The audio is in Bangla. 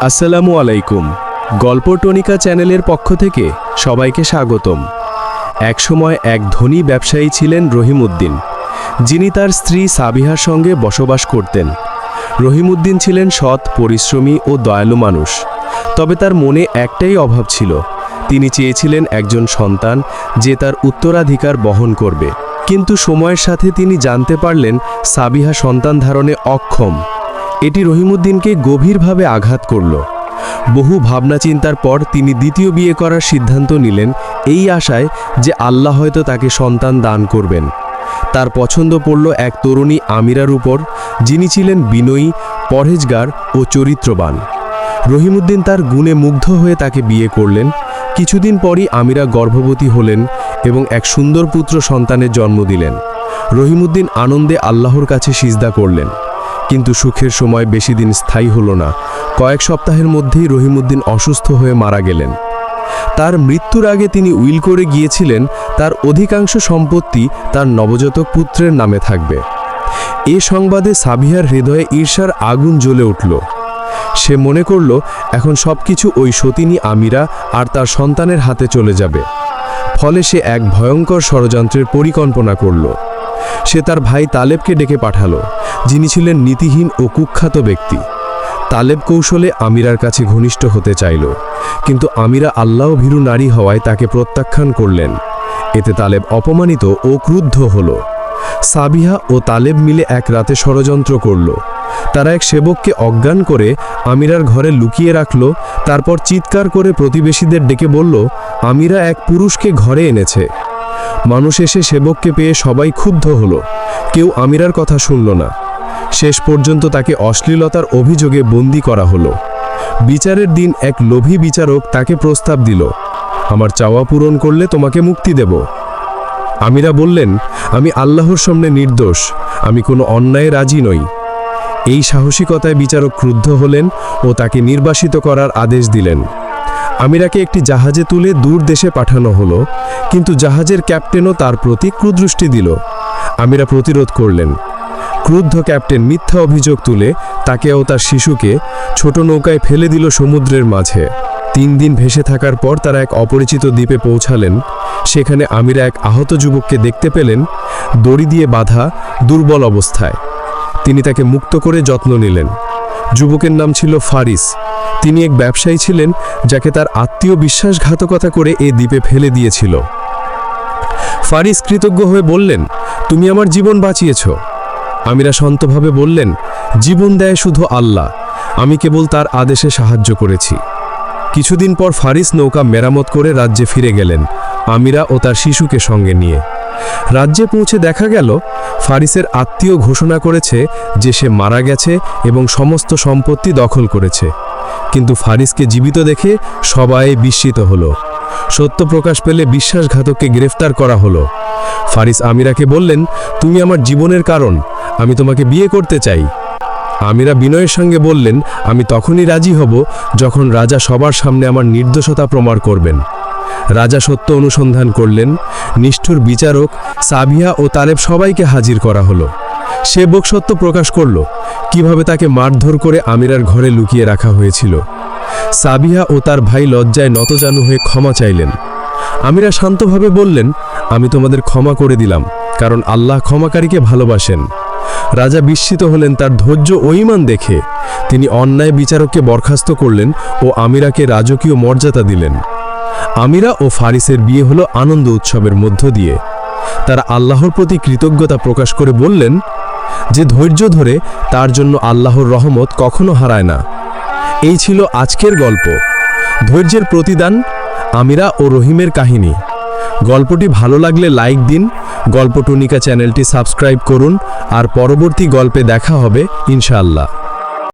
আসসালামু আলাইকুম। গল্প টনিকা চ্যানেলের পক্ষ থেকে সবাইকে স্বাগতম। একসময় এক ধনী ব্যবসায়ী ছিলেন রহিমউদ্দিন। যিনি তার স্ত্রী সাবিহার সঙ্গে বসবাস করতেন। রহিমউদ্দিন ছিলেন সৎ, পরিশ্রমী ও দয়ালু মানুষ। তবে তার মনে একটাই অভাব ছিল। তিনি চেয়েছিলেন একজন সন্তান যে তার উত্তরাধিকার বহন করবে। কিন্তু সময়ের সাথে তিনি জানতে পারলেন সাবিহা সন্তান ধারণে অক্ষম। এটি রহিমুদ্দিনকে গভীরভাবে আঘাত করল। বহু ভাবনা চিন্তার পর তিনি দ্বিতীয় বিয়ে করার সিদ্ধান্ত নিলেন এই আশায় যে আল্লাহ হয়তো তাকে সন্তান দান করবেন। তার পছন্দ পড়ল এক তরুণী আমিরার উপর, যিনি ছিলেন বিনয়ী, পরহেজগার ও চরিত্রবান। রহিমুদ্দিন তার গুণে মুগ্ধ হয়ে তাকে বিয়ে করলেন। কিছুদিন পরই আমিরা গর্ভবতী হলেন এবং এক সুন্দর পুত্র সন্তানের জন্ম দিলেন। রহিমুদ্দিন আনন্দে আল্লাহর কাছে সিজদা করলেন। কিন্তু সুখের সময় বেশি দিন স্থায়ী হলো না। কয়েক সপ্তাহের মধ্যেই রহিমউদ্দিন অসুস্থ হয়ে মারা গেলেন। তার মৃত্যুর আগে তিনি উইল করে গিয়েছিলেন, তার অধিকাংশ সম্পত্তি তার নবজাতক পুত্রের নামে থাকবে। এ সংবাদে সাবিহার হৃদয়ে ঈর্ষার আগুন জ্বলে উঠল। সে মনে করল, এখন সবকিছু ওই সতিনী আমিরা আর তার সন্তানের হাতে চলে যাবে। ফলে সে এক ভয়ঙ্কর ষড়যন্ত্রের পরিকল্পনা করল। সে তার ভাই তালেবকে ডেকে পাঠালো, যিনি ছিলেন নীতিহীন ও কুখ্যাত ব্যক্তি। তালেব কৌশলে আমিরার কাছে ঘনিষ্ঠ হতে চাইল, কিন্তু আমিরা আল্লাহ ভীরু নারী হওয়ায় তাকে প্রত্যাখ্যান করলেন। এতে তালেব অপমানিত ও ক্রুদ্ধ হল। সাবিহা ও তালেব মিলে এক রাতে ষড়যন্ত্র করল। তারা এক সেবককে অজ্ঞান করে আমিরার ঘরে লুকিয়ে রাখল, তারপর চিৎকার করে প্রতিবেশীদের ডেকে বলল, আমিরা এক পুরুষকে ঘরে এনেছে। মানুষ এসে সেবককে পেয়ে সবাই ক্ষুব্ধ হলো। কেউ আমিরার কথা শুনল না। শেষ পর্যন্ত তাকে অশ্লীলতার অভিযোগে বন্দি করা হলো। বিচারের দিন এক লোভী বিচারক তাকে প্রস্তাব দিল, আমার চাওয়া পূরণ করলে তোমাকে মুক্তি দেব। আমিরা বললেন, আমি আল্লাহর সামনে নির্দোষ, আমি কোনো অন্যায় রাজি নই। এই সাহসিকতায় বিচারক ক্রুদ্ধ হলেন ও তাকে নির্বাসিত করার আদেশ দিলেন। আমিরাকে একটি জাহাজে তুলে দূর দেশে পাঠানো হলো, কিন্তু জাহাজের ক্যাপ্টেনও তার প্রতি ক্রুদৃষ্টি দিল। আমিরা প্রতিরোধ করলেন। ক্রুদ্ধ ক্যাপ্টেন মিথ্যা অভিযোগ তুলে তাকে ও তার শিশুকে ছোট নৌকায় ফেলে দিল সমুদ্রের মাঝে। তিন দিন ভেসে থাকার পর তারা এক অপরিচিত দ্বীপে পৌঁছালেন। সেখানে আমিরা এক আহত যুবককে দেখতে পেলেন, দড়ি দিয়ে বাঁধা দুর্বল অবস্থায়। তিনি তাকে মুক্ত করে যত্ন নিলেন। যুবকের নাম ছিল ফারিস। তিনি এক ব্যবসায়ী ছিলেন যাকে তার আত্মীয় বিশ্বাসঘাতকতা করে এ দ্বীপে ফেলে দিয়েছিল। ফারিস কৃতজ্ঞ হয়ে বললেন, তুমি আমার জীবন বাঁচিয়েছ। আমিরা শান্তভাবে বললেন, জীবন দেয় শুধু আল্লাহ। আমি কেবল তার আদেশে সাহায্য করেছি। কিছুদিন পর ফারিস নৌকা মেরামত করে রাজ্যে ফিরে গেলেন, আমিরা ও তার শিশুকে সঙ্গে নিয়ে। রাজ্যে পৌঁছে দেখা গেল, ফারিসের আত্মীয় ঘোষণা করেছে যে সে মারা গেছে এবং সমস্ত সম্পত্তি দখল করেছে। কিন্তু ফারিসকে জীবিত দেখে সবাই বিস্মিত হলো। সত্য প্রকাশ পেলে বিশ্বাসঘাতককে গ্রেফতার করা হলো। ফারিস আমিরাকে বললেন, তুমি আমার জীবনের কারণ, আমি তোমাকে বিয়ে করতে চাই। আমিরা বিনয়ের সঙ্গে বললেন, আমি তখনই রাজি হব যখন রাজা সবার সামনে আমার নির্দোষতা প্রমাণ করবেন। রাজা সত্য অনুসন্ধান করলেন, নিষ্ঠুর বিচারক সাবিয়া ও তালেব সবাইকে হাজির করা হলো। সে বোক সত্য প্রকাশ করল কীভাবে তাকে মারধর করে আমিরার ঘরে লুকিয়ে রাখা হয়েছিল। সাবিয়া ও তার ভাই লজ্জায় নতজানু হয়ে ক্ষমা চাইলেন। আমিরা শান্তভাবে বললেন, আমি তোমাদের ক্ষমা করে দিলাম, কারণ আল্লাহ ক্ষমাকারীকে ভালোবাসেন। রাজা বিস্মিত হলেন তার ধৈর্য ও ইমান দেখে। তিনি অন্যায় বিচারককে বরখাস্ত করলেন ও আমিরাকে রাজকীয় মর্যাদা দিলেন। আমিরা ও ফারিসের বিয়ে হলো আনন্দ উৎসবের মধ্য দিয়ে। তারা আল্লাহর প্রতি কৃতজ্ঞতা প্রকাশ করে বললেন যে ধৈর্য ধরে তার জন্য আল্লাহর রহমত কখনো হারায় না। এই ছিল আজকের গল্প। ধৈর্যের প্রতিদান, আমিরা ও রহিমের কাহিনী। গল্পটি ভালো লাগলে লাইক দিন গল্পটুনিকা চ্যানেলটি সাবস্ক্রাইব করুন, আর পরবর্তী গল্পে দেখা হবে ইনশাআল্লাহ।